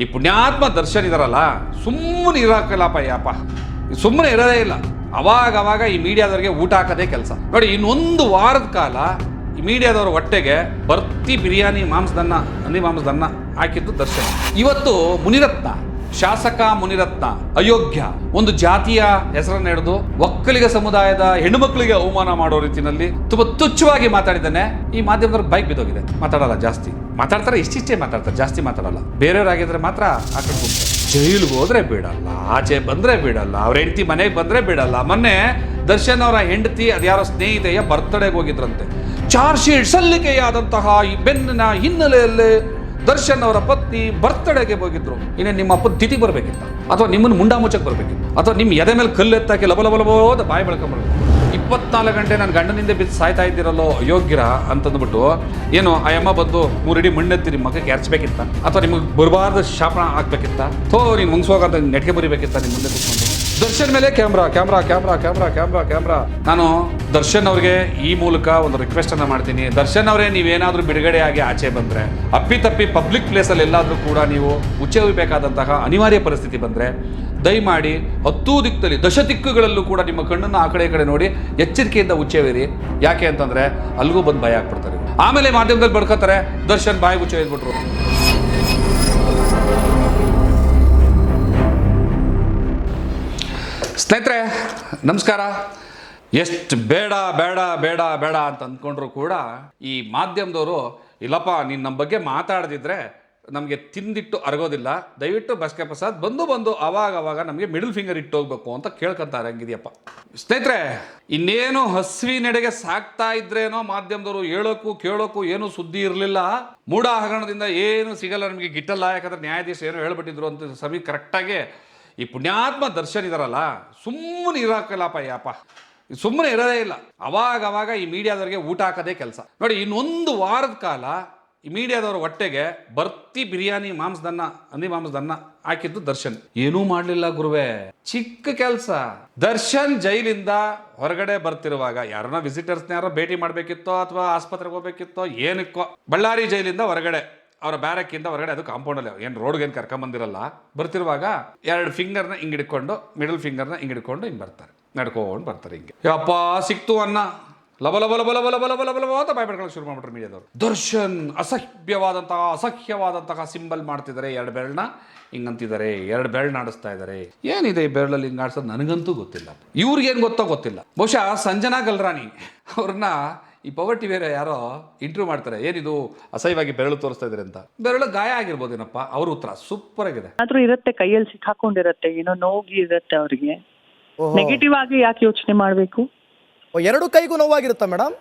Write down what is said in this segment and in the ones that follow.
ಈ ಪುಣ್ಯಾತ್ಮ ದರ್ಶನ್ ಇದಾರಲ್ಲ, ಸುಮ್ಮನೆ ಇರೋಕಲ್ಲಪ್ಪ ಯಪ್ಪ ಸುಮ್ಮನೆ ಇರೋದೇ ಇಲ್ಲ. ಅವಾಗ ಅವಾಗ ಈ ಮೀಡಿಯಾದವ್ರಿಗೆ ಊಟ ಹಾಕೋದೇ ಕೆಲಸ. ನೋಡಿ, ಇನ್ನೊಂದು ವಾರದ ಕಾಲ ಈ ಮೀಡಿಯಾದವ್ರ ಹೊಟ್ಟೆಗೆ ಬರ್ತಿ ಬಿರಿಯಾನಿ ಮಾಂಸದನ್ನ ಹಂದಿ ಮಾಂಸದನ್ನ ಹಾಕಿದ್ದು ದರ್ಶನ್. ಇವತ್ತು ಮುನಿರತ್ನ. ಶಾಸಕ ಮುನಿರತ್ನ, ಅಯೋಗ್ಯ, ಒಂದು ಜಾತಿಯ ಹೆಸರನ್ನ ಹಿಡಿದು ಒಕ್ಕಲಿಗ ಸಮುದಾಯದ ಹೆಣ್ಣುಮಕ್ಕಳಿಗೆ ಅವಮಾನ ಮಾಡೋ ರೀತಿಯಲ್ಲಿ ತುಂಬಾ ತುಚ್ಛವಾಗಿ ಮಾತಾಡಿದ್ದಾನೆ. ಈ ಮಾಧ್ಯಮದವ್ರ ಬೈಕ್ ಬಿದ್ದೋಗಿದೆ. ಮಾತಾಡಲ್ಲ, ಜಾಸ್ತಿ. ಮಾತಾಡ್ತಾರೆ, ಇಷ್ಟಿಷ್ಟೇ ಮಾತಾಡ್ತಾರೆ, ಜಾಸ್ತಿ ಮಾತಾಡಲ್ಲ. ಬೇರೆಯವರಾಗಿದ್ರೆ ಮಾತ್ರ ಆ ಕಡೆ ಜೈಲಿಗೆ ಹೋದ್ರೆ ಬಿಡಲ್ಲ, ಆಚೆ ಬಂದ್ರೆ ಬಿಡಲ್ಲ, ಅವ್ರ ಹೆಂಡತಿ ಮನೆಗೆ ಬಂದ್ರೆ ಬಿಡಲ್ಲ. ಮೊನ್ನೆ ದರ್ಶನ್ ಅವರ ಹೆಂಡತಿ, ಅದ್ಯಾರೋ ಸ್ನೇಹಿತೆಯ ಬರ್ತ್ಡೇಗೆ ಹೋಗಿದ್ರಂತೆ. ಚಾರ್ಜ್ ಶೀಟ್ ಸಲ್ಲಿಕೆಯಾದಂತಹ ಈ ಬೆನ್ನಿನ ಹಿನ್ನೆಲೆಯಲ್ಲಿ ದರ್ಶನ್ ಅವರ ಪತ್ನಿ ಬರ್ತ್ಡೇಗೆ ಹೋಗಿದ್ರು. ಇನ್ನೇ ನಿಮ್ಮ ಅಪ್ಪ ತಿಥಿ ಬರ್ಬೇಕಿತ್ತ? ಅಥವಾ ನಿಮ್ಮನ್ನು ಮುಂಡಾ ಮುಚ್ಚಕ್ಕೆ ಬರಬೇಕಿತ್ತು? ಅಥವಾ ನಿಮ್ಮ ಎದೆ ಮೇಲೆ ಕಲ್ಲು ಎತ್ತಾಕಿ ಲಬ ಲಬ ಲಬೋದ ಬಾಯಿ ಬೆಳ್ಕೊಂಬರ್ಬೇಕು ಇಪ್ಪತ್ನಾಲ್ಕು ಗಂಟೆ ನನ್ನ ಗಂಡನಿಂದ ಬಿದ್ದು ಸಾಯ್ತಾ ಇದ್ದೀರಲ್ಲೋ ಯೋಗ್ಯರ ಅಂತಂದ್ಬಿಟ್ಟು, ಏನು, ಆ ಅಮ್ಮ ಬಂದು ಮೂರಡಿ ಮಣ್ಣೆತ್ತಿ ನಿಮ್ಮ ಮಗಕ್ಕೆ ಎರಚಬೇಕಿತ್ತ ಅಥವಾ ನಿಮಗೆ ಬರಬಾರ್ದು ಶಾಪನ ಹಾಕ್ಬೇಕಿತ್ತ ಥೋ ನೀನು ಮುಂಗ್ಸೋಗಂತ ನೆಟ್ಗೆ ಬರಿಬೇಕಿತ್ತ ನಿಮ್ಮ ಮುಂದೆ ದರ್ಶನ್ ಮೇಲೆ camera camera camera camera camera camera. ನಾನು ದರ್ಶನ್ ಅವ್ರಿಗೆ ಈ ಮೂಲಕ ಒಂದು ರಿಕ್ವೆಸ್ಟ್ ಅನ್ನ ಮಾಡ್ತೀನಿ. ದರ್ಶನ್ ಅವರೇ, ನೀವೇನಾದ್ರೂ ಬಿಡುಗಡೆ ಆಗಿ ಆಚೆ ಬಂದ್ರೆ ಅಪ್ಪಿತಪ್ಪಿ ಪಬ್ಲಿಕ್ ಪ್ಲೇಸಲ್ಲಿ ಎಲ್ಲಾದ್ರೂ ಕೂಡ ನೀವು ಉಚ್ಚೆ ಹೋಗಬೇಕಾದಂತಹ ಅನಿವಾರ್ಯ ಪರಿಸ್ಥಿತಿ ಬಂದ್ರೆ, ದಯಮಾಡಿ ಹತ್ತೂ ದಶ ದಿಕ್ಕುಗಳಲ್ಲೂ ಕೂಡ ನಿಮ್ಮ ಕಣ್ಣನ್ನು ಆ ಕಡೆ ಕಡೆ ನೋಡಿ ಎಚ್ಚರಿಕೆಯಿಂದ ಉಚ್ಚೇವಿರಿ ಯಾಕೆ ಅಂತಂದ್ರೆ ಅಲ್ಲಿಗೂ ಬಂದು ಭಯ ಆಗ್ಬಿಡ್ತಾರೆ. ಆಮೇಲೆ ಮಾಧ್ಯಮದಲ್ಲಿ ಬಡ್ಕೋತಾರೆ ದರ್ಶನ್ ಬಾಯಿ ಉಚ್ಚೆ ಇದ್ಬಿಟ್ರು ಸ್ನೇಹಿತರೆ, ನಮಸ್ಕಾರ. ಎಷ್ಟು ಬೇಡ ಬೇಡ ಬೇಡ ಬೇಡ ಅಂತ ಅಂದ್ಕೊಂಡ್ರು ಕೂಡ ಈ ಮಾಧ್ಯಮದವರು, ಇಲ್ಲಪ್ಪ, ನೀನು ನಮ್ಮ ಬಗ್ಗೆ ಮಾತಾಡದಿದ್ರೆ ನಮಗೆ ತಿಂದಿಟ್ಟು ಅರಗೋದಿಲ್ಲ. ದಯವಿಟ್ಟು ಬಸ್ಕೆ ಪ್ರಸಾದ್ ಬಂದು ಬಂದು ಅವಾಗ ಅವಾಗ ನಮಗೆ ಮಿಡಲ್ ಫಿಂಗರ್ ಇಟ್ಟು ಹೋಗ್ಬೇಕು ಅಂತ ಕೇಳ್ಕೊತಾರೆ, ಹಂಗಿದೆಯಪ್ಪ. ಸ್ನೇಹಿತರೆ, ಇನ್ನೇನು ಹಸ್ವಿನೆಡೆಗೆ ಸಾಕ್ತಾ ಇದ್ರೇನೋ ಮಾಧ್ಯಮದವರು ಹೇಳೋಕ್ಕೂ ಕೇಳೋಕ್ಕೂ ಏನೂ ಸುದ್ದಿ ಇರಲಿಲ್ಲ. ಮೂಢ ಹಗರಣದಿಂದ ಏನು ಸಿಗಲ್ಲ ನಮಗೆ ಗಿಟ್ಟಲ್ಲ ಯಾಕಂದ್ರೆ ನ್ಯಾಯಾಧೀಶ ಏನೋ ಹೇಳ್ಬಿಟ್ಟಿದ್ರು ಅಂತ ಸಮಿ ಕರೆಕ್ಟಾಗಿ ಈ ಪುಣ್ಯಾತ್ಮ ದರ್ಶನ್ ಇದಾರಲ್ಲ, ಸುಮ್ಮನೆ ಇರೋಕಲ್ಲಪ್ಪ ಯಪ್ಪ ಸುಮ್ಮನೆ ಇರೋದೇ ಇಲ್ಲ. ಅವಾಗ ಅವಾಗ ಈ ಮೀಡಿಯಾದವ್ರಿಗೆ ಊಟ ಹಾಕೋದೇ ಕೆಲಸ. ನೋಡಿ, ಇನ್ನೊಂದು ವಾರದ ಕಾಲ ಈ ಮೀಡಿಯಾದವ್ರ ಹೊಟ್ಟೆಗೆ ಬರ್ತಿ ಬಿರಿಯಾನಿ ಮಾಂಸದನ್ನ ಅಂದಿ ಮಾಂಸದನ್ನ ಹಾಕಿದ್ದು ದರ್ಶನ್. ಏನೂ ಮಾಡಲಿಲ್ಲ ಗುರುವೆ. ಚಿಕ್ಕ ಕೆಲಸ. ದರ್ಶನ್ ಜೈಲಿಂದ ಹೊರಗಡೆ ಬರ್ತಿರುವಾಗ ಯಾರನ್ನ ವಿಸಿಟರ್ಸ್ನ ಯಾರೋ ಭೇಟಿ ಮಾಡಬೇಕಿತ್ತೋ ಅಥವಾ ಆಸ್ಪತ್ರೆಗೆ ಹೋಗ್ಬೇಕಿತ್ತೋ ಏನಕ್ಕೋ, ಬಳ್ಳಾರಿ ಜೈಲಿಂದ ಹೊರಗಡೆ. ಅವರ ಬ್ಯಾರಕ್ಕಿಂದ ಹೊರಗಡೆ ಅದು ಕಾಂಪೌಂಡ್ ಅಲ್ಲಿ ಏನು ರೋಡ್ಗೆ ಏನು ಕರ್ಕೊಂಬಂದಿರಲ್ಲ ಬರ್ತಿರುವಾಗ ಎರಡು ಫಿಂಗರ್ನ ಹಿಂಗೆ ಹಿಡ್ಕೊಂಡು ಮಿಡಲ್ ಫಿಂಗರ್ನ ಹಿಂಗೆ ಹಿಡ್ಕೊಂಡು ಹಿಂಗೆ ಬರ್ತಾರೆ. ನಡ್ಕೊಂಡು ಬರ್ತಾರೆ ಹಿಂಗೆ. ಯಪ್ಪ, ಸಿಕ್ತು ಅನ್ನ. ಲಬ ಲಬ ಲಬ ಲಬ ಲಬ ಲಬ ಲಬ ಅಂತ ಭಯಪಡ್ಕೊಳ್ಳೋಕೆ ಶುರು ಮಾಡ್ಬಿಟ್ರು ಮೀಡಿಯಾದವರು. ದರ್ಶನ್, ಅಸಹ್ಯವಾದಂತಹ ಅಸಹ್ಯವಾದಂತಹ ಸಿಂಬಲ್ ಮಾಡ್ತಿದ್ದಾರೆ ಎರಡು ಬೆರಳನ್ನ ಹಿಂಗಂತಿದ್ದಾರೆ, ಎರಡು ಬೆರಳು ನಾಡಿಸ್ತಾ ಇದ್ದಾರೆ. ಏನಿದೆ ಈ ಬೆರಳಲ್ಲಿ ಹಿಂಗಾಡ್ಸೋದು ನನಗಂತೂ ಗೊತ್ತಿಲ್ಲ. ಇವ್ರಿಗೇನು ಗೊತ್ತೋ ಗೊತ್ತಿಲ್ಲ. ಬಹುಶಃ ಸಂಜನಾ ಗಲ್ರಾಣಿ ಅವ್ರನ್ನ ಈ ಪವರ್ ಟಿವಿಯರ ಯಾರೋ ಇಂಟರ್ವ್ಯೂ ಮಾಡ್ತಾರೆ ಏನಿದು ಅಸಹ್ಯವಾಗಿ ಬೆರಳು ತೋರಿಸ್ತಾ ಇದ್ರೆ ಅಂತ. ಬೆರಳು ಗಾಯ ಆಗಿರ್ಬೋದೇನಪ್ಪ ಅವ್ರ ಉತ್ತರ ಸೂಪರ್ ಆಗಿದೆ. ಆದ್ರೂ ಇರುತ್ತೆ ಕೈಯಲ್ಲಿ ಸಿಕ್ಕಾಕೊಂಡಿರತ್ತೆ ಏನೋ ನೋವು ಇರುತ್ತೆ ಅವ್ರಿಗೆ. ಓಹೋ. ನೆಗೆಟಿವ್ ಆಗಿ ಯಾಕೆ ಯೋಚನೆ ಮಾಡ್ಬೇಕು? ಓ, ಎರಡು ಕೈಗೂ ನೋವಾಗಿರುತ್ತಾ ಮೇಡಮ್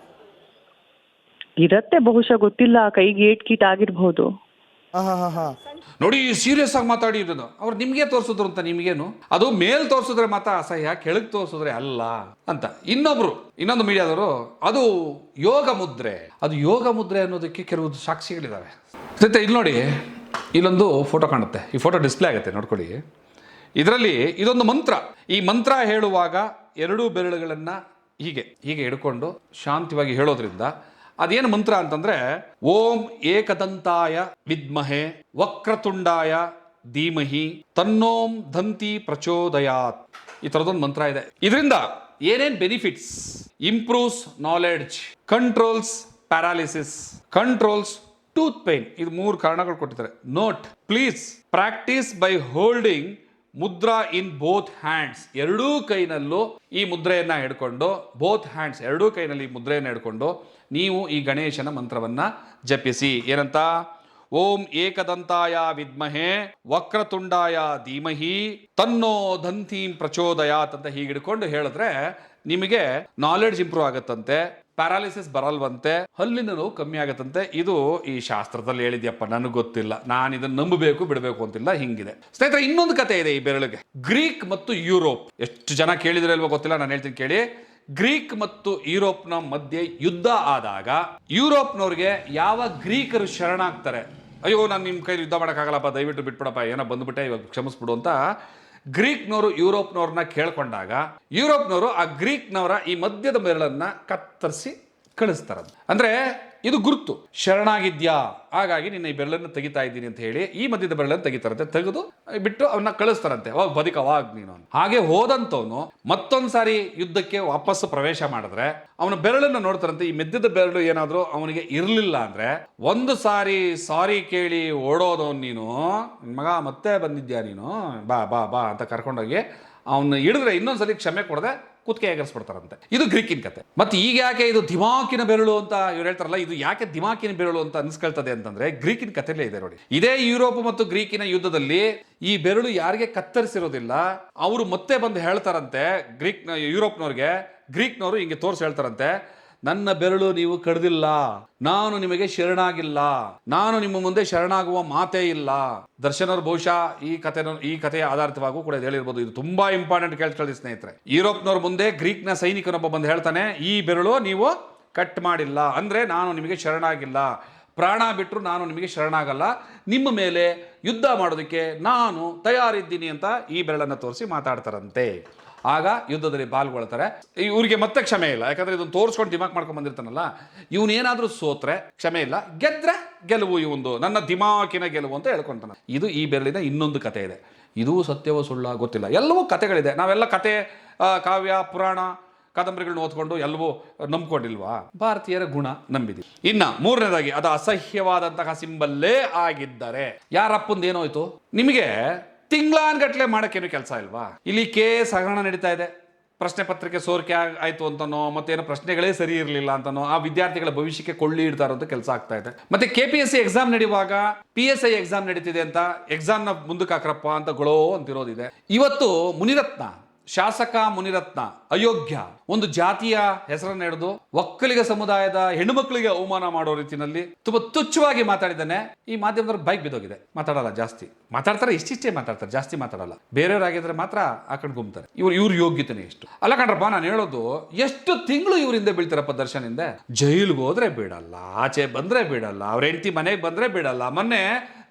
ಇರತ್ತೆ ಬಹುಶಃ ಗೊತ್ತಿಲ್ಲ ಕೈಗೆ ಏಟ್ ಕೀಟ್ ಹಾ ನೋಡಿ ಸೀರಿಯಸ್ ಆಗಿ ಮಾತಾಡಿ ಇದನ್ನು ಅವ್ರು ನಿಮಗೆ ತೋರಿಸಿದ್ರು ಅಂತ ನಿಮಗೇನು? ಅದು ಮೇಲ್ ತೋರಿಸಿದ್ರೆ ಮಾತ್ರ ಅಸಹ್ಯ, ಕೆಳಗೆ ತೋರಿಸಿದ್ರೆ ಅಲ್ಲ ಅಂತ. ಇನ್ನೊಬ್ರು, ಇನ್ನೊಂದು ಮೀಡಿಯಾದವರು, ಅದು ಯೋಗ ಮುದ್ರೆ. ಅದು ಯೋಗ ಮುದ್ರೆ ಅನ್ನೋದಕ್ಕೆ ಕೆಲವು ಸಾಕ್ಷಿಗಳಿದ್ದಾವೆ ಜೊತೆ ಇಲ್ಲಿ ನೋಡಿ, ಇಲ್ಲೊಂದು ಫೋಟೋ ಕಾಣುತ್ತೆ. ಈ ಫೋಟೋ ಡಿಸ್ಪ್ಲೇ ಆಗುತ್ತೆ, ನೋಡ್ಕೊಳ್ಳಿ. ಇದರಲ್ಲಿ ಇದೊಂದು ಮಂತ್ರ. ಈ ಮಂತ್ರ ಹೇಳುವಾಗ ಎರಡೂ ಬೆರಳುಗಳನ್ನು ಹೀಗೆ ಹೀಗೆ ಹಿಡ್ಕೊಂಡು ಶಾಂತವಾಗಿ ಹೇಳೋದ್ರಿಂದ ಅದೇನು ಮಂತ್ರ ಅಂತಂದ್ರೆ, ಓಂ ಏಕದಂತಾಯ ವಿದ್ಮಹೆ ವಕ್ರತುಂಡಾಯ ಧೀಮಹಿ ತನ್ನೋಂ ದಂತಿ ಪ್ರಚೋದಯಾತ್. ಈ ಥರದೊಂದು ಮಂತ್ರ ಇದೆ. ಇದರಿಂದ ಏನೇನ್ benefits improves knowledge controls paralysis controls tooth pain ಇದು ಮೂರು ಕಾರಣಗಳು ಕೊಟ್ಟಿದ್ದಾರೆ. Note please practice by holding mudra in both hands ಎರಡೂ ಕೈನಲ್ಲೂ ಈ ಮುದ್ರೆಯನ್ನ ಹಿಡ್ಕೊಂಡು ಬೋತ್ ಹ್ಯಾಂಡ್ಸ್ ಎರಡೂ ಕೈನಲ್ಲಿ ಈ ಮುದ್ರೆಯನ್ನು ಹಿಡ್ಕೊಂಡು ನೀವು ಈ ಗಣೇಶನ ಮಂತ್ರವನ್ನ ಜಪಿಸಿ. ಏನಂತ? ಓಂ ಏಕದಂತಾಯ ವಿದ್ಮಹೆ ವಕ್ರತುಂಡಾಯ ಧೀಮಹಿ ತನ್ನೋ ದಂತೀಂ ಪ್ರಚೋದಯಾತ್ ಅಂತ ಹೀಗಿಡ್ಕೊಂಡು ಹೇಳಿದ್ರೆ ನಿಮಗೆ ನಾಲೆಡ್ಜ್ ಇಂಪ್ರೂವ್ ಆಗತ್ತಂತೆ ಪ್ಯಾರಾಲಿಸಿಸ್ ಬರಲ್ವಂತೆ, ಹಲ್ಲಿನ ನೋವು ಕಮ್ಮಿ ಆಗತ್ತಂತೆ. ಇದು ಈ ಶಾಸ್ತ್ರದಲ್ಲಿ ಹೇಳಿದ್ಯಪ್ಪ, ನನಗೆ ಗೊತ್ತಿಲ್ಲ. ನಾನು ಇದನ್ನ ನಂಬಬೇಕು, ಬಿಡಬೇಕು ಅಂತಿಲ್ಲ, ಹಿಂಗಿದೆ. ಸ್ನೇಹಿತರೆ, ಇನ್ನೊಂದು ಕತೆ ಇದೆ ಈ ಬೆರಳಿಗೆ. ಗ್ರೀಕ್ ಮತ್ತು ಯುರೋಪ್. ಎಷ್ಟು ಜನ ಕೇಳಿದ್ರೆ ಇಲ್ವೋ ಗೊತ್ತಿಲ್ಲ, ನಾನು ಹೇಳ್ತೀನಿ ಕೇಳಿ. ಗ್ರೀಕ್ ಮತ್ತು ಯುರೋಪ್ನ ಮಧ್ಯೆ ಯುದ್ಧ ಆದಾಗ ಯುರೋಪ್ನವ್ರಿಗೆ ಯಾವ ಗ್ರೀಕರು ಶರಣಾಗ್ತಾರೆ? ಅಯ್ಯೋ, ನಾನು ನಿಮ್ಮ ಕೈಲಿ ಯುದ್ಧ ಮಾಡೋಕ್ಕಾಗಲ್ಲಪ್ಪ, ದಯವಿಟ್ಟು ಬಿಟ್ಬಿಡಪ್ಪ, ಏನೋ ಬಂದುಬಿಟ್ಟೆ, ಇವಾಗ ಕ್ಷಮಿಸ್ಬಿಡು ಅಂತ ಗ್ರೀಕ್ನವರು ಯುರೋಪ್ನವ್ರನ್ನ ಕೇಳ್ಕೊಂಡಾಗ ಯುರೋಪ್ನವರು ಆ ಗ್ರೀಕ್ನವರ ಈ ಮಧ್ಯದ ಬೆರಳನ್ನ ಕತ್ತರಿಸಿ ಕಳಿಸ್ತಾರ ಅಂದ್ರೆ ಇದು ಗುರುತು. ಶರಣಾಗಿದ್ಯಾ? ಹಾಗಾಗಿ ನಿನ್ನ ಈ ಬೆರಳನ್ನು ತೆಗಿತಾ ಇದ್ದೀನಿ ಅಂತ ಹೇಳಿ ಈ ಮಧ್ಯದ ಬೆರಳನ್ನು ತೆಗಿತಾರಂತೆ. ತೆಗೆದು ಬಿಟ್ಟು ಅವನ್ನ ಕಳಿಸ್ತಾರಂತೆ. ಅವಾಗ ಬದುಕವಾಗ್ ನೀನು ಹಾಗೆ ಹೋದಂತವನು ಮತ್ತೊಂದ್ಸಾರಿ ಯುದ್ಧಕ್ಕೆ ವಾಪಸ್ ಪ್ರವೇಶ ಮಾಡಿದ್ರೆ ಅವನ ಬೆರಳನ್ನು ನೋಡ್ತಾರಂತೆ. ಈ ಮೆದ್ದದ ಬೆರಳು ಏನಾದರೂ ಅವನಿಗೆ ಇರಲಿಲ್ಲ ಅಂದ್ರೆ ಒಂದು ಸಾರಿ ಸಾರಿ ಕೇಳಿ ಓಡೋದವನ್ ನೀನು. ಮಗ ಮತ್ತೆ ಬಂದಿದ್ಯಾ ನೀನು? ಬಾ ಬಾ ಬಾ ಅಂತ ಕರ್ಕೊಂಡೋಗಿ ಅವನ್ನ ಹಿಡಿದ್ರೆ ಇನ್ನೊಂದ್ಸಲಿ ಕ್ಷಮೆ ಕೊಡದೆ ಕುತ್ತಿಗೆ ಎಗರಿಸ್ಬಿಡ್ತಾರಂತೆ ಇದು ಗ್ರೀಕಿನ ಕತೆ. ಮತ್ತೆ ಈಗ ಯಾಕೆ ಇದು ದಿಮಾಕಿನ ಬೆರಳು ಅಂತ ಇವ್ರು ಹೇಳ್ತಾರಲ್ಲ, ಇದು ಯಾಕೆ ದಿಮಾಕಿನ ಬೆರಳು ಅಂತ ಅನ್ಸ್ಕೊಳ್ತದೆ ಅಂತಂದ್ರೆ ಗ್ರೀಕಿನ ಕಥೆಲೇ ಇದೆ ನೋಡಿ. ಇದೇ ಯುರೋಪ್ ಮತ್ತು ಗ್ರೀಕಿನ ಯುದ್ಧದಲ್ಲಿ ಈ ಬೆರಳು ಯಾರಿಗೆ ಕತ್ತರಿಸಿರೋದಿಲ್ಲ, ಅವರು ಮತ್ತೆ ಬಂದು ಹೇಳ್ತಾರಂತೆ ಗ್ರೀಕ್ ಯುರೋಪ್ನವ್ರಿಗೆ, ಗ್ರೀಕ್ನವರು ಹಿಂಗೆ ತೋರಿಸಿ ಹೇಳ್ತಾರಂತೆ ನನ್ನ ಬೆರಳು ನೀವು ಕಡ್ದಿಲ್ಲ. ನಾನು ನಿಮಗೆ ಶರಣಾಗಿಲ್ಲ. ನಾನು ನಿಮ್ಮ ಮುಂದೆ ಶರಣಾಗುವ ಮಾತೇ ಇಲ್ಲ. ದರ್ಶನ ಅವ್ರು ಬಹುಶಃ ಈ ಕಥೆ ಈ ಕಥೆಯ ಆಧಾರಿತವಾಗೂ ಕೂಡ ಹೇಳಿರ್ಬೋದು. ಇದು ತುಂಬಾ ಇಂಪಾರ್ಟೆಂಟ್ ಕೇಳ್ಕೊಳ್ಳಿ ಸ್ನೇಹಿತರೆ. ಯುರೋಪ್ನವ್ರ ಮುಂದೆ ಗ್ರೀಕ್ನ ಸೈನಿಕನೊಬ್ಬ ಬಂದು ಹೇಳ್ತಾನೆ, ಈ ಬೆರಳು ನೀವು ಕಟ್ ಮಾಡಿಲ್ಲ. ಅಂದ್ರೆ ನಾನು ನಿಮಗೆ ಶರಣಾಗಿಲ್ಲ. ಪ್ರಾಣ ಬಿಟ್ಟರು ನಾನು ನಿಮಗೆ ಶರಣಾಗಲ್ಲ. ನಿಮ್ಮ ಮೇಲೆ ಯುದ್ಧ ಮಾಡೋದಕ್ಕೆ ನಾನು ತಯಾರಿದ್ದೀನಿ ಅಂತ ಈ ಬೆರಳನ್ನು ತೋರಿಸಿ ಮಾತಾಡ್ತಾರಂತೆ. ಆಗ ಯುದ್ಧದಲ್ಲಿ ಪಾಲ್ಗೊಳ್ತಾರೆ. ಇವರಿಗೆ ಮತ್ತೆ ಕ್ಷಮೆ ಇಲ್ಲ. ಯಾಕಂದ್ರೆ ಇದನ್ನು ತೋರಿಸ್ಕೊಂಡು ದಿಮಾಕ್ ಮಾಡ್ಕೊಂಡು ಬಂದಿರ್ತಾನಲ್ಲ ಇವನೇನಾದ್ರೂ ಸೋತ್ರೆ ಕ್ಷಮೆ ಇಲ್ಲ. ಗೆದ್ರೆ ಗೆಲುವು ಇವೊಂದು ನನ್ನ ದಿಮಾಕಿನ ಗೆಲುವು ಅಂತ ಹೇಳ್ಕೊಂತಾನೆ. ಇದು ಈ ಬೆರಳಿನ ಇನ್ನೊಂದು ಕತೆ ಇದೆ. ಇದು ಸತ್ಯವೋ ಸುಳ್ಳ ಗೊತ್ತಿಲ್ಲ. ಎಲ್ಲವೂ ಕತೆಗಳಿದೆ ನಾವೆಲ್ಲ ಕತೆ ಕಾವ್ಯ, ಪುರಾಣ ಕಾದಂಬರಿಗಳನ್ನ ಓದ್ಕೊಂಡು ಎಲ್ಲವೂ ನಂಬ್ಕೊಂಡಿಲ್ವಾ? ಭಾರತೀಯರ ಗುಣ ನಂಬಿದೆ. ಇನ್ನ ಮೂರನೇದಾಗಿ, ಅದು ಅಸಹ್ಯವಾದಂತಹ ಸಿಂಬಲ್ಲೇ ಆಗಿದ್ದರೆ ಯಾರಪ್ಪಂದೇನೋಯ್ತು? ನಿಮಗೆ ತಿಂಗ್ಳಾನ್ಗಟ್ಲೆ ಮಾಡೋಕ್ಕೇನು ಕೆಲಸ ಇಲ್ವಾ? ಇಲ್ಲಿ ಕೇಸ್ ಹಗರಣ ನಡೀತಾ ಇದೆ. ಪ್ರಶ್ನೆ ಪತ್ರಿಕೆ ಸೋರಿಕೆ ಆಯಿತು ಅಂತನೋ, ಮತ್ತೇನೋ ಪ್ರಶ್ನೆಗಳೇ ಸರಿ ಇರಲಿಲ್ಲ ಅಂತನೋ, ಆ ವಿದ್ಯಾರ್ಥಿಗಳ ಭವಿಷ್ಯಕ್ಕೆ ಕೊಳ್ಳಿ ಇಡ್ತಾರೋ ಅಂತ ಕೆಲಸ ಆಗ್ತಾ ಇದೆ. ಮತ್ತೆ K P S C exam ನಡೆಯುವಾಗ ಪಿ ಎಸ್ ಐ ಎಕ್ಸಾಮ್ ನಡೀತಿದೆ ಅಂತ ಎಕ್ಸಾಮ್ನ ಮುಂದಕ್ಕೆ ಹಾಕ್ರಪ್ಪ ಅಂತ ಗೊಳೋ ಅಂತಿರೋದಿದೆ. ಇವತ್ತು ಮುನಿರತ್ನ ಶಾಸಕ ಮುನಿರತ್ನ, ಅಯೋಗ್ಯ, ಒಂದು ಜಾತಿಯ ಹೆಸರನ್ನು ಹಿಡಿದು ಒಕ್ಕಲಿಗ ಸಮುದಾಯದ ಹೆಣ್ಣುಮಕ್ಕಳಿಗೆ ಅವಮಾನ ಮಾಡೋ ರೀತಿಯಲ್ಲಿ ತುಂಬಾ ತುಚ್ಛವಾಗಿ ಮಾತಾಡಿದ್ದಾನೆ. ಈ ಮಾಧ್ಯಮದವ್ರ ಬೈಕ್ ಬಿದ್ದೋಗಿದೆ. ಮಾತಾಡಲ್ಲ, ಜಾಸ್ತಿ. ಮಾತಾಡ್ತಾರೆ, ಇಷ್ಟಿಷ್ಟೇ ಮಾತಾಡ್ತಾರೆ, ಜಾಸ್ತಿ ಮಾತಾಡಲ್ಲ. ಬೇರೆಯವರಾಗಿದ್ರೆ ಮಾತ್ರ ಹಾಕೊಂಡು ಗುಮ್ತಾರೆ. ಇವ್ರು, ಇವ್ರ ಯೋಗ್ಯತೆನೇ ಎಷ್ಟು ಅಲ್ಲ ಕಣ್ರಪ್ಪ, ನಾನು ಹೇಳೋದು, ಎಷ್ಟು ತಿಂಗಳು ಇವರಿಂದ ಬೀಳ್ತಾರಪ್ಪ ದರ್ಶನಿಂದ ಜೈಲ್ಗೆ ಹೋದ್ರೆ ಬಿಡಲ್ಲ ಆಚೆ ಬಂದ್ರೆ ಬಿಡಲ್ಲ ಅವ್ರ ಹೆಂಡತಿ ಮನೆಗೆ ಬಂದ್ರೆ ಬಿಡಲ್ಲ ಮೊನ್ನೆ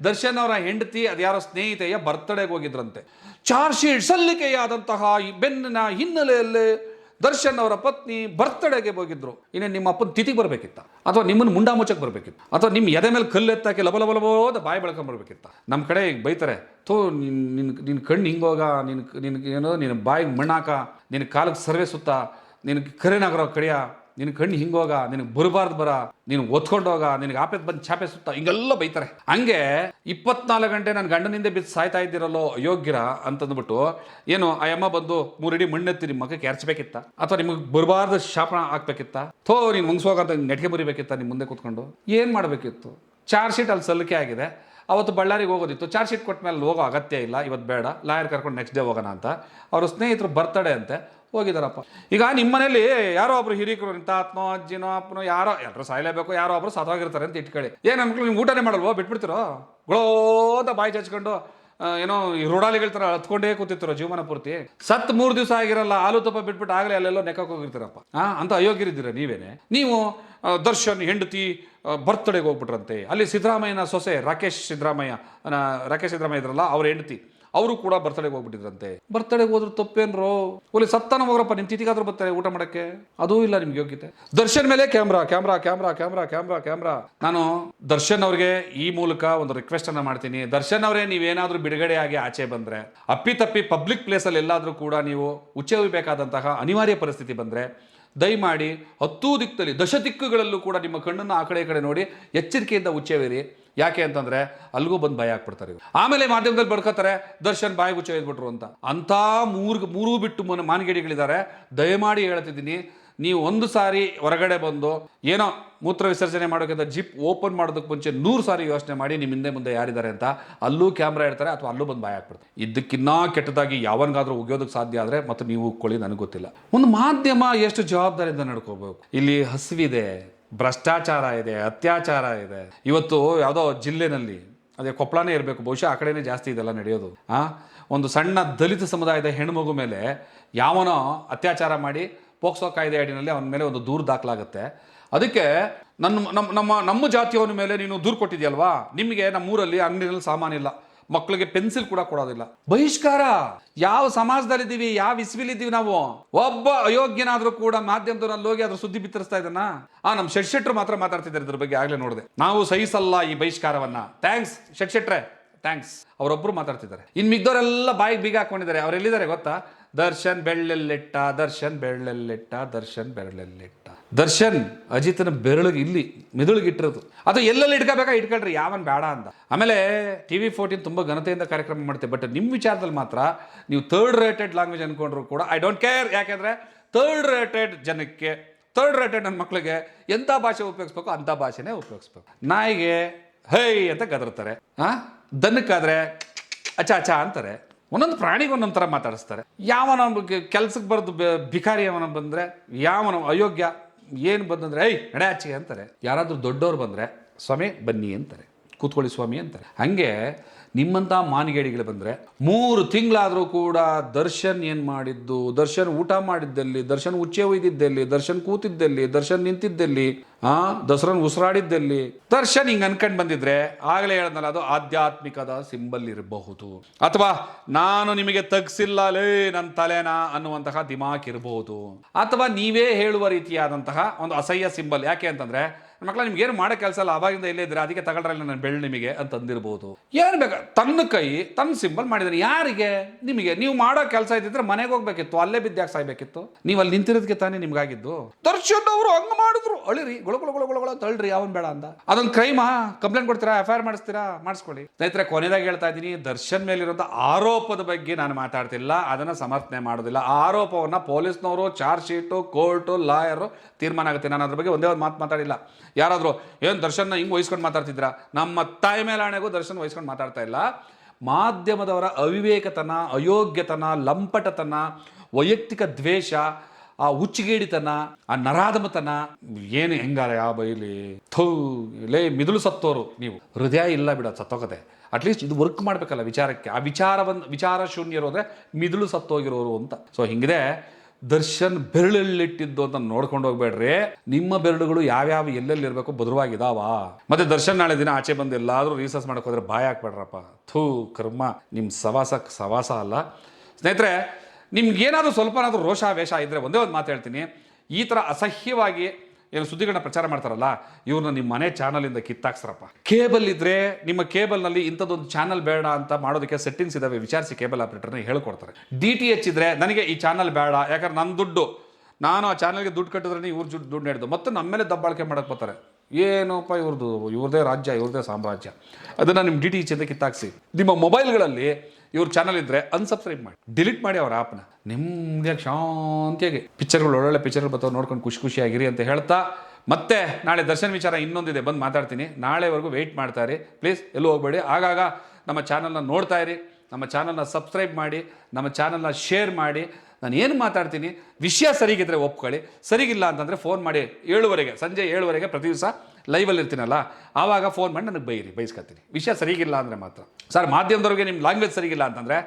ದರ್ಶನ್ ಅವರ ಹೆಂಡತಿ ಅದ್ಯಾರೋ ಸ್ನೇಹಿತೆಯ ಬರ್ತ್ಡೇಗೆ ಹೋಗಿದ್ರಂತೆ. ಚಾರ್ಜ್ ಶೀಟ್ ಸಲ್ಲಿಕೆಯಾದಂತಹ ಬೆನ್ನಿನ ಹಿನ್ನೆಲೆಯಲ್ಲಿ ದರ್ಶನ್ ಅವರ ಪತ್ನಿ ಬರ್ತ್ಡೇಗೆ ಹೋಗಿದ್ರು. ಇನ್ನೇ ನಿಮ್ಮ ಅಪ್ಪನ ತಿಥಿಗೆ ಬರಬೇಕಿತ್ತ? ಅಥವಾ ನಿಮ್ಮನ್ನು ಮುಂಡಾ ಮುಚ್ಚಕ್ಕೆ ಬರಬೇಕಿತ್ತು? ಅಥವಾ ನಿಮ್ಮ ಎದೆ ಮೇಲೆ ಕಲ್ಲು ಎತ್ತಾಕಿ ಲಬ ಲಬ ಲಬೋದ ಬಾಯಿ ಬೆಳ್ಕೊಂಡು ಬರಬೇಕಿತ್ತ? ನಮ್ಮ ಕಡೆ ಬೈತಾರೆ, ಥೋ ನಿನ್ನ ನಿನ್ ನಿನ್ನ ಕಣ್ಣು ಹಿಂಗೋಗ ನಿನ್ನ ನಿನ್ ಏನೋ ನಿನ್ನ ಬಾಯಿಗೆ ಮಣ್ಣಾಕ ನಿನ್ನ ಕಾಲಕ್ಕೆ ಸರ್ವೇ ಸುತ್ತ ನಿನ್ನ ಕರೆನಾಗರೋ ಕಡಿಯ ನಿನ್ನ ಕಣ್ಣು ಹಿಂಗೋಗ ನಿನಗೆ ಬರಬಾರ್ದು ಬರ, ನೀನು ಒತ್ಕೊಂಡೋಗ ನಿನಗೆ ಆಪೆತ್ ಬಂದು ಚಾಪೆ ಸುತ್ತ ಹಿಂಗೆಲ್ಲ ಬೈತಾರೆ. ಹಂಗೆ ಇಪ್ಪತ್ನಾಲ್ಕು ಗಂಟೆ ನನ್ನ ಗಂಡನಿಂದ ಬಿದ್ದು ಸಾಯ್ತಾ ಇದ್ದೀರಲ್ಲೋ ಯೋಗ್ಯರ ಅಂತಂದ್ಬಿಟ್ಟು ಏನು, ಆ ಅಮ್ಮ ಬಂದು ಮೂರಡಿ ಮಣ್ಣೆತ್ತಿ ನಿಮ್ಮ ಮಗಕ್ಕೆ ಎರಚಬೇಕಿತ್ತ ಅಥವಾ ನಿಮಗೆ ಬರಬಾರ್ದು ಶಾಪನ ಹಾಕ್ಬೇಕಿತ್ತ? ಥೋ ನೀನು ಮುಗಿಸೋಗ ಅಂತ ನೆಟ್ಗೆ ಬರಿಬೇಕಿತ್ತ ನಿಮ್ಮ ಮುಂದೆ ಕೂತ್ಕೊಂಡು? ಏನು ಮಾಡಬೇಕಿತ್ತು? ಚಾರ್ಜ್ ಶೀಟ್ ಅಲ್ಲಿ ಸಲ್ಲಿಕೆ ಆಗಿದೆ. ಅವತ್ತು ಬಳ್ಳಾರಿಗೆ ಹೋಗೋದಿತ್ತು. ಚಾರ್ಜ್ ಶೀಟ್ ಕೊಟ್ಟ ಮೇಲೆ ಹೋಗೋ ಅಗತ್ಯ ಇಲ್ಲ. ಇವತ್ತು ಬೇಡ. ಲಾಯರ್ ಕರ್ಕೊಂಡು ನೆಕ್ಸ್ಟ್ ಡೇ ಹೋಗೋಣ ಅಂತ. ಅವರು ಸ್ನೇಹಿತರು ಬರ್ತಡೆ ಅಂತೆ. ಹೋಗಿದಾರಪ್ಪ ಈಗ ನಿಮ್ಮ ಮನೇಲಿ ಯಾರೋ ಒಬ್ರು ಹಿರಿಕರು, ನಿಂತ ಆತ್ನೋ ಅಜ್ಜಿನೋ, ಅಪ್ಪನೋ, ಯಾರೋ ಎಲ್ಲರೂ ಸಾಯ್ಲೇಬೇಕು, ಯಾರೋ ಒಬ್ರು ಸತ್ತೋಗಿರ್ತಾರೆ ಅಂತ ಇಟ್ಕೊಳ್ಳಿ. ಏನು ಅನ್ಕೊಳ್ಳಿ ನೀವು ಊಟನೇ ಮಾಡಲ್ವೋ, ಬಿಟ್ಬಿಡ್ತಿರೋ? ಅಂತ ಬಾಯಿ ಚಚ್ಕೊಂಡು ಏನೋ ಈ ರೋಡಾಲಿಗಳ ಥರ ಹತ್ಕೊಂಡೇ ಕೂತಿರ್ತಾರೋ ಜೀವನ ಪೂರ್ತಿ. ಸತ್ ಮೂರು ದಿವಸ ಆಗಿರಲ್ಲ ಆಲು ತಪ್ಪ ಬಿಟ್ಬಿಟ್ಟು ಆಗಲೇ ಅಲ್ಲೆಲ್ಲೋ ನೆಕ್ಕಕ್ಕೆ ಹೋಗಿರ್ತೀರಪ್ಪ. ಹಾಂ ಅಂತ ಅಯೋಗ್ಯರಿದ್ದೀರ ನೀವೇನೆ? ನೀವು ದರ್ಶನ್, ಹೆಂಡತಿ ಬರ್ತ್ಡೇಗೆ ಹೋಗ್ಬಿಟ್ರಂತೆ. ಅಲ್ಲಿ ಸಿದ್ದರಾಮಯ್ಯನ ಸೊಸೆ ರಾಕೇಶ್ ಸಿದ್ದರಾಮಯ್ಯ ರಾಕೇಶ್ ಸಿದ್ದರಾಮಯ್ಯ ಇದ್ರಲ್ಲ, ಅವ್ರ ಹೆಂಡತಿ. ಅವರು ಕೂಡ ಬರ್ತಡೆಗೆ ಹೋಗ್ಬಿಟ್ಟಿದ್ರಂತೆ. ಬರ್ತಡೆಗೆ ಹೋದ್ರು ತಪ್ಪೇನ್ರೋ? ಒಲಿ ಸತ್ತಾನ ಹೋಗ್ರಪ್ಪ ನಿಮ್ಮ ತಿಥಿಗಾದ್ರೂ ಬರ್ತಾರೆ ಊಟ ಮಾಡಕ್ಕೆ? ಅದೂ ಇಲ್ಲ ನಿಮ್ಗೆ ಯೋಗ್ಯತೆ. ದರ್ಶನ್ ಮೇಲೆ camera camera camera camera camera camera. ನಾನು ದರ್ಶನ್ ಅವ್ರಿಗೆ ಈ ಮೂಲಕ ಒಂದು ರಿಕ್ವೆಸ್ಟ್ ಅನ್ನ ಮಾಡ್ತೀನಿ. ದರ್ಶನ್ ಅವರೇ, ನೀವೇನಾದ್ರೂ ಬಿಡುಗಡೆ ಆಗಿ ಆಚೆ ಬಂದ್ರೆ, ಅಪ್ಪಿತಪ್ಪಿ ಪಬ್ಲಿಕ್ ಪ್ಲೇಸಲ್ಲಿ ಎಲ್ಲಾದರೂ ಕೂಡ ನೀವು ಉಚ್ಚವಿಬೇಕಾದಂತಹ ಅನಿವಾರ್ಯ ಪರಿಸ್ಥಿತಿ ಬಂದ್ರೆ ದಯಮಾಡಿ ಹತ್ತೂ ದಿಕ್ಕಲ್ಲಿ ದಶ ದಿಕ್ಕುಗಳಲ್ಲೂ ಕೂಡ ನಿಮ್ಮ ಕಣ್ಣನ್ನು ಆ ಕಡೆ ಕಡೆ ನೋಡಿ, ಎಚ್ಚರಿಕೆಯಿಂದ ಉಚ್ಚೇವಿರಿ. ಯಾಕೆ ಅಂತಂದರೆ ಅಲ್ಲಿಗೂ ಬಂದು ಭಯ ಇವ್ರು. ಆಮೇಲೆ ಮಾಧ್ಯಮದಲ್ಲಿ ಬಡ್ಕೋತಾರೆ ದರ್ಶನ್ ಬಾಯಿ ಗುಚ್ಚ ಎದ್ಬಿಟ್ರು ಅಂತ. ಅಂಥ ಮೂರು ಮೂರು ಬಿಟ್ಟು ಮನ ಮಾನಗೇಡಿಗಳಿದ್ದಾರೆ. ದಯಮಾಡಿ ಹೇಳ್ತಿದ್ದೀನಿ ನೀವು ಒಂದು ಸಾರಿ ಹೊರಗಡೆ ಬಂದು ಏನೋ ಮೂತ್ರ ವಿಸರ್ಜನೆ ಮಾಡೋಕ್ಕಿಂತ ಜಿಪ್ ಓಪನ್ ಮಾಡೋದಕ್ಕೆ ಮುಂಚೆ ನೂರು ಸಾರಿ ಯೋಚನೆ ಮಾಡಿ ನಿಮ್ಮ ಹಿಂದೆ ಮುಂದೆ ಯಾರಿದ್ದಾರೆ ಅಂತ ಅಲ್ಲೂ ಕ್ಯಾಮ್ರಾ ಇಡ್ತಾರೆ ಅಥವಾ ಅಲ್ಲೂ ಬಂದು ಬಾಯ್ ಹಾಕ್ಬಿಡ್ತಾರೆ ಇದಕ್ಕಿನ್ನ ಕೆಟ್ಟದಾಗಿ ಯಾವನ್ಗಾದ್ರೂ ಉಗಿಯೋದಕ್ಕೆ ಸಾಧ್ಯ ಆದರೆ ಮತ್ತು ನೀವು ಉಕ್ಕೊಳ್ಳಿ, ನನಗೆ ಗೊತ್ತಿಲ್ಲ. ಒಂದು ಮಾಧ್ಯಮ ಎಷ್ಟು ಜವಾಬ್ದಾರಿಯಿಂದ ನಡ್ಕೋಬೇಕು? ಇಲ್ಲಿ ಹಸಿವಿದೆ, ಭ್ರಷ್ಟಾಚಾರ ಇದೆ, ಅತ್ಯಾಚಾರ ಇದೆ. ಇವತ್ತು ಯಾವುದೋ ಜಿಲ್ಲೆನಲ್ಲಿ, ಅದೇ ಕೊಪ್ಪಳನೇ ಇರಬೇಕು, ಬಹುಶಃ ಆ ಕಡೆನೇ ಜಾಸ್ತಿ ಇದೆಲ್ಲ ನಡೆಯೋದು. ಆ? ಒಂದು ಸಣ್ಣ ದಲಿತ ಸಮುದಾಯದ ಹೆಣ್ಮಗು ಮೇಲೆ ಯಾವನೋ ಅತ್ಯಾಚಾರ ಮಾಡಿ ಪೋಕ್ಸೋ ಕಾಯ್ದೆ ಅಡಿನಲ್ಲಿ ಅವನ ಮೇಲೆ ಒಂದು ದೂರು ದಾಖಲಾಗುತ್ತೆ. ಅದಕ್ಕೆ ನನ್ನ ನಮ್ಮ ನಮ್ಮ ನಮ್ಮ ಜಾತಿಯವನ ಮೇಲೆ ನೀನು ದೂರು ಕೊಟ್ಟಿದ್ಯಲ್ವಾ? ನಿಮಗೆ ನಮ್ಮೂರಲ್ಲಿ ಅಂಗಡಿನಲ್ಲಿ ಸಾಮಾನಿಲ್ಲ ಮಕ್ಕಳಿಗೆ ಪೆನ್ಸಿಲ್ ಕೂಡ ಕೊಡೋದಿಲ್ಲ. ಬಹಿಷ್ಕಾರ! ಯಾವ ಸಮಾಜದಲ್ಲಿದ್ದೀವಿ? ಯಾವ ಇಸ್ವಿಲಿದ್ದೀವಿ ನಾವು? ಒಬ್ಬ ಅಯೋಗ್ಯನಾದ್ರೂ ಕೂಡ ಮಾಧ್ಯಮದವ್ರಲ್ಲಿ ಹೋಗಿ ಅದ್ರ ಸುದ್ದಿ ಬಿತ್ತರಿಸ್ತಾ ಇದನ್ನ ಆ ನಮ್ಮ ಶೆಟ್ಶೆಟ್ರು ಮಾತ್ರ ಮಾತಾಡ್ತಿದ್ದಾರೆ ಇದ್ರ ಬಗ್ಗೆ ಆಗ್ಲೇ ನೋಡಿದೆ. ನಾವು ಸಹಿಸಲ್ಲ ಈ ಬಹಿಷ್ಕಾರವನ್ನ. ಥ್ಯಾಂಕ್ಸ್, ಶೆಟ್ಶೆಟ್ರೆ. ಥ್ಯಾಂಕ್ಸ್. ಅವರೊಬ್ರು ಮಾತಾಡ್ತಿದ್ದಾರೆ. ಇನ್ ಮಿಗ್ದವರೆಲ್ಲ ಬಾಯಿಗೆ ಬೀಗ ಹಾಕೊಂಡಿದ್ದಾರೆ. ಅವ್ರು ಎಲ್ಲಿದ್ದಾರೆ ಗೊತ್ತಾ? ದರ್ಶನ್ ಬೆಳ್ಳೆಲ್ಲಿಟ್ಟ, ದರ್ಶನ್ ಬೆರಳಲ್ಲಿಟ್ಟ ದರ್ಶನ್ ಬೆರಳಲ್ಲಿಟ್ಟ ದರ್ಶನ್ ಅಜಿತನ ಬೆರಳಿಗೆ ಇಲ್ಲಿ ಮೆದುಳಿಗೆ ಇಟ್ಟಿರೋದು. ಅದು ಎಲ್ಲೆಲ್ಲಿ ಇಟ್ಕೋಬೇಕಾ? ಇಟ್ಕೊಳ್ರಿ, ಯಾವನ್ ಬೇಡ ಅಂತ. ಆಮೇಲೆ ಟಿ ವಿ ಫೋರ್ಟೀನ್ ತುಂಬ ಘನತೆಯಿಂದ ಕಾರ್ಯಕ್ರಮ ಮಾಡ್ತೇವೆ. ಬಟ್ ನಿಮ್ಮ ವಿಚಾರದಲ್ಲಿ ಮಾತ್ರ ನೀವು ಥರ್ಡ್ ರೇಟೆಡ್ ಲ್ಯಾಂಗ್ವೇಜ್ ಅನ್ಕೊಂಡ್ರು ಕೂಡ ಐ ಡೋಂಟ್ ಕೇರ್ ಯಾಕೆಂದ್ರೆ ಥರ್ಡ್ ರೇಟೆಡ್ ಜನಕ್ಕೆ ಥರ್ಡ್ ರೇಟೆಡ್ ನನ್ನ ಮಕ್ಕಳಿಗೆ ಎಂಥ ಭಾಷೆ ಉಪಯೋಗಿಸ್ಬೇಕು ಅಂಥ ಭಾಷೆನೇ ಉಪಯೋಗಿಸ್ಬೇಕು. ನಾಯಿಗೆ, ಹೈ ಅಂತ ಗದರ್ತಾರೆ. ಹಾಂ ದನಕ್ಕಾದರೆ ಅಚ್ಚ ಅಚ್ಚ ಅಂತಾರೆ. ಒಂದೊಂದು ಪ್ರಾಣಿಗೆ ಒಂದೊಂದು ಥರ ಮಾತಾಡಿಸ್ತಾರೆ. ಯಾವನ ಕೆಲ್ಸಕ್ಕೆ ಬರೆದು ಭಿಕಾರಿ ಅವನ ಬಂದರೆ, ಯಾವನ ಅಯೋಗ್ಯ, ಏನು ಬಂದಂದರೆ ಐ ನಡೆ ಅಂತಾರೆ. ಯಾರಾದರೂ ದೊಡ್ಡವ್ರು ಬಂದರೆ, ಸ್ವಾಮಿ, ಬನ್ನಿ ಅಂತಾರೆ. ಕೂತ್ಕೊಳ್ಳಿ ಸ್ವಾಮಿ ಅಂತಾರೆ ಹಾಗೆ ನಿಮ್ಮಂಥ ಮಾನಿಗೇಡಿಗಳು ಬಂದರೆ ಮೂರು ತಿಂಗಳಾದರೂ ಕೂಡ ದರ್ಶನ್ ಏನು ಮಾಡಿದ್ದು? ದರ್ಶನ್ ಊಟ ಮಾಡಿದ್ದಲ್ಲಿ, ದರ್ಶನ್ ಉಚ್ಚೆ ಒಯ್ದಿದ್ದಲ್ಲಿ, ದರ್ಶನ್ ಕೂತಿದ್ದಲ್ಲಿ, ದರ್ಶನ್ ನಿಂತಿದ್ದಲ್ಲಿ, ಆ, ದಸರನ್ ಉಸಿರಾಡಿದ್ದಲ್ಲಿ ದರ್ಶನ್ ಹಿಂಗೆ ಅನ್ಕಂಡು ಬಂದಿದ್ರೆ ಆಗಲೇ ಹೇಳ್ದಲ್ಲ ಅದು ಆಧ್ಯಾತ್ಮಿಕದ ಸಿಂಬಲ್ ಇರಬಹುದು. ಅಥವಾ ನಾನು ನಿಮಗೆ ತಗ್ಸಿಲ್ಲ, ಲೇ ನನ್ನ ತಲೆನಾ ಅನ್ನುವಂತಹ ದಿಮಾಕ್ ಇರಬಹುದು ಅಥವಾ ನೀವೇ ಹೇಳುವ ರೀತಿಯಾದಂತಹ ಒಂದು ಅಸಹ್ಯ ಸಿಂಬಲ್. ಯಾಕೆ ಅಂತಂದ್ರೆ ಮಕ್ಕಳ, ನಿಮ್ಗೆ ಏನು ಮಾಡೋ ಕೆಲಸ ಅಲ್ಲ, ಅವಾಗಿಂದ ಇಲ್ಲೇ ಇದ್ರೆ ಅದಕ್ಕೆ ತಗೊಳ್ರಲ್ಲ ನನ್ನ ಬೆಳ್ಳು ನಿಮಗೆ ಅಂತ ಅಂದಿರ್ಬೋದು. ಏನು ಬೇಕಾ? ತನ್ನ ಕೈ, ತನ್ನ ಸಿಂಬಲ್ ಮಾಡಿದಾನೆ ಯಾರಿಗೆ? ನಿಮಗೆ. ನೀವು ಮಾಡೋ ಕೆಲಸ ಇದ್ದಿದ್ರೆ ಮನೆಗೆ ಹೋಗ್ಬೇಕಿತ್ತು, ಅಲ್ಲೇ ಬಿದ್ದ್ಯಾಕೆ ಸಾಯ್ಬೇಕಿತ್ತು? ನೀವು ಅಲ್ಲಿ ನಿಂತಿರೋದಕ್ಕೆ ತಾನೇ ನಿಮ್ಗಾಗಿದ್ದು? ದರ್ಶನ್ ಅವರು ಹಂಗ ಮಾಡಿದ್ರು. ಅಳಿರಿ, ಗೊಳ ಗೊಳ ಗೊಳ ಗೊಳ ಗೊಳ ತಳ್ರಿ ಅವನ್ ಬೇಡ ಅಂತ. ಅದೊಂದು ಕ್ರೈಮಾ ಕಂಪ್ಲೇಂಟ್ ಕೊಡ್ತೀರಾ? ಎಫ್ ಐ ಆರ್ ಮಾಡಿಸ್ತೀರಾ? ಮಾಡಿಸ್ಕೊಳ್ಳಿ. ಸ್ನೇಹಿತರೆ ಕೊನೆಯದಾಗಿ ಹೇಳ್ತಾ ಇದ್ದೀನಿ, ದರ್ಶನ್ ಮೇಲಿರುವಂಥ ಆರೋಪದ ಬಗ್ಗೆ ನಾನು ಮಾತಾಡ್ತಿಲ್ಲ, ಅದನ್ನ ಸಮರ್ಥನೆ ಮಾಡೋದಿಲ್ಲ. ಆರೋಪವನ್ನ ಪೊಲೀಸ್ನವರು ಚಾರ್ಜ್ ಶೀಟು ಕೋರ್ಟು ಲಾಯರು ತೀರ್ಮಾನ ಆಗುತ್ತೆ. ನಾನು ಅದ್ರ ಬಗ್ಗೆ ಒಂದೇ ಒಂದು ಮಾತು ಮಾತಾಡಿಲ್ಲ. ಯಾರಾದರೂ, ಏನು ದರ್ಶನ ಹಿಂಗೆ ವಹಿಸ್ಕೊಂಡು ಮಾತಾಡ್ತಿದ್ರಾ ನಮ್ಮ ತಾಯಿ ಮೇಲೆ ಆಣೆಗೂ ದರ್ಶನ್ ವಹಿಸ್ಕೊಂಡು ಮಾತಾಡ್ತಾ ಇಲ್ಲ. ಮಾಧ್ಯಮದವರ ಅವಿವೇಕತನ, ಅಯೋಗ್ಯತನ, ಲಂಪಟತನ, ವೈಯಕ್ತಿಕ ದ್ವೇಷ, ಆ ಹುಚ್ಚಿಗೇಡಿತನ, ಆ ನರಾಧಮತನ. ಏನು ಹೆಂಗಾರ ಯಾವ ಬೈಲಿ? ಥೂ, ಲೇ, ಮಿದುಳು ಸತ್ತೋರು ನೀವು. ಹೃದಯ ಇಲ್ಲ ಬಿಡ ಸತ್ತೋಗದೆ. ಅಟ್ಲೀಸ್ಟ್ ಇದು ವರ್ಕ್ ಮಾಡಬೇಕಲ್ಲ ವಿಚಾರಕ್ಕೆ. ಆ ವಿಚಾರವನ್ನು ವಿಚಾರ ಶೂನ್ಯರು ಅಂದರೆ ಮಿದುಳು ಸತ್ತೋಗಿರೋರು ಅಂತ. ಸೊ ಹಿಂಗಿದೆ. ದರ್ಶನ್ ಬೆರಳಲ್ಲಿಟ್ಟಿದ್ದು ಅಂತ ನೋಡ್ಕೊಂಡು ಹೋಗ್ಬೇಡ್ರಿ. ನಿಮ್ಮ ಬೆರಳುಗಳು ಯಾವ್ಯಾವ ಎಲ್ಲೆಲ್ಲಿ ಇರಬೇಕು ಭದ್ರವಾಗಿದಾವ. ಮತ್ತೆ ದರ್ಶನ್ ನಾಳೆ ದಿನ ಆಚೆ ಬಂದು ಎಲ್ಲಾದರೂ ರಿಸರ್ಚ್ ಮಾಡಕ್ಕೆ ಹೋದ್ರೆ ಬಾಯ್ ಹಾಕ್ಬೇಡ್ರಪ್ಪ. ಥೂ, ಕರ್ಮ ನಿಮ್ಮ ಸವಾಸ ಸವಾಸ ಅಲ್ಲ. ಸ್ನೇಹಿತರೆ ನಿಮ್ಗೆ ಏನಾದರೂ ಸ್ವಲ್ಪನಾದರೂ ರೋಷ ವೇಷ ಇದ್ದರೆ ಒಂದೇ ಒಂದು ಮಾತು ಹೇಳ್ತೀನಿ. ಈ ಥರ ಅಸಹ್ಯವಾಗಿ ಏನು ಸುದ್ದಿಗಳನ್ನ ಪ್ರಚಾರ ಮಾಡ್ತಾರಲ್ಲ ಇವ್ರನ್ನ ನಿಮ್ಮ ಮನೆ ಚಾನಲಿಂದ ಕಿತ್ತಾಕ್ಸ್ರಪ್ಪ. ಕೇಬಲ್ ಇದ್ರೆ ನಿಮ್ಮ ಕೇಬಲ್ನಲ್ಲಿ ಇಂಥದ್ದೊಂದು ಚಾನಲ್ ಬೇಡ ಅಂತ ಮಾಡೋದಕ್ಕೆ ಸೆಟ್ಟಿಂಗ್ಸ್ ಇದಾವೆ, ವಿಚಾರಿಸಿ ಕೇಬಲ್ ಆಪರೇಟರ್ನ ಹೇಳ್ಕೊಡ್ತಾರೆ. ಡಿ ಟಿ ಎಚ್ ಇದ್ರೆ ನನಗೆ ಈ ಚಾನಲ್ ಬೇಡ, ಯಾಕಂದ್ರೆ ನನ್ನ ದುಡ್ಡು. ನಾನು ಆ ಚಾನಲ್ಗೆ ದುಡ್ಡು ಕಟ್ಟಿದ್ರೆ ಇವ್ರ ದುಡ್ಡು ದುಡ್ಡು ಮತ್ತೆ ನಮ್ಮ ಮೇಲೆ ದಬ್ಬಾಳಿಕೆ ಮಾಡಕ್ಕೆ ಬರ್ತಾರೆ. ಏನಪ್ಪ ಇವ್ರದ್ದು ಇವ್ರದೇ ರಾಜ್ಯ, ಇವ್ರದೇ ಸಾಮ್ರಾಜ್ಯ. ಅದನ್ನು ನಿಮ್ಮ ಡಿ ಟಿ ಅಂತ ಕಿತ್ತಾಕ್ಸಿ. ನಿಮ್ಮ ಮೊಬೈಲ್ಗಳಲ್ಲಿ ಇವ್ರ ಚಾನಲ್ ಇದ್ರೆ ಅನ್ಸಬ್ಸ್ಕ್ರೈಬ್ ಮಾಡಿ. ಡಿಲೀಟ್ ಮಾಡಿ ಅವ್ರ ಆ್ಯಪ್ನ ನಿಮಗೆ ಶಾಂತಿಯಾಗಿ ಪಿಕ್ಚರ್ಗಳು ಒಳ್ಳೊಳ್ಳೆ ಪಿಕ್ಚರ್ಗಳು ಬರ್ತಾವೆ ನೋಡ್ಕೊಂಡು ಖುಷಿ ಖುಷಿಯಾಗಿರಿ ಅಂತ ಹೇಳ್ತಾ, ಮತ್ತೆ ನಾಳೆ ದರ್ಶನ್ ವಿಚಾರ ಇನ್ನೊಂದಿದೆ, ಬಂದು ಮಾತಾಡ್ತೀನಿ. ನಾಳೆವರೆಗೂ ವೆಯ್ಟ್ ಮಾಡ್ತಾ ಇರಿ ಪ್ಲೀಸ್ ಎಲ್ಲೂ ಹೋಗಬೇಡಿ. ಆಗಾಗ ನಮ್ಮ ಚಾನಲ್ನ ನೋಡ್ತಾ ಇರಿ. ನಮ್ಮ ಚಾನಲ್ನ ಸಬ್ಸ್ಕ್ರೈಬ್ ಮಾಡಿ, ನಮ್ಮ ಚಾನಲ್ನ ಶೇರ್ ಮಾಡಿ. ನಾನು ಏನು ಮಾತಾಡ್ತೀನಿ, ವಿಷಯ ಸರಿಗಿದ್ರೆ ಒಪ್ಕೊಳ್ಳಿ, ಸರಿಗಿಲ್ಲ ಅಂತಂದರೆ ಫೋನ್ ಮಾಡಿ ಏಳುವರೆಗೆ, ಸಂಜೆ ಏಳುವರೆಗೆ ಪ್ರತಿ ದಿವಸ ಲೈವಲ್ಲಿ ಇರ್ತೀನಲ್ಲ, ಆವಾಗ ಫೋನ್ ಮಾಡಿ ನನಗೆ ಬೈರಿ ಬೈಸ್ಕೊತೀನಿ ವಿಷಯ ಸರಿಗಿಲ್ಲ ಅಂದರೆ ಮಾತ್ರ. ಸರ್ ಮಾಧ್ಯಮದವ್ರಿಗೆ ನಿಮ್ಮ ಲ್ಯಾಂಗ್ವೇಜ್ ಸರಿಗಿಲ್ಲ ಅಂತಂದರೆ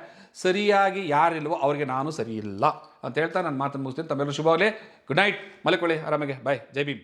ಸರಿಯಾಗಿ ಯಾರಿಲ್ವೋ ಅವ್ರಿಗೆ ನಾನು ಸರಿ ಇಲ್ಲ ಅಂತ ಹೇಳ್ತಾ ನಾನು ಮಾತನ್ನು ಮುಗಿಸ್ತೀನಿ. ತಮ್ಮೆಲ್ಲರೂ ಶುಭವಾಗಲಿ. ಗುಡ್ ನೈಟ್ ಮಲ್ಕೊಳ್ಳಿ, ಆರಾಮಾಗೆ. ಬಾಯ್ ಜೈ ಭೀಮ್.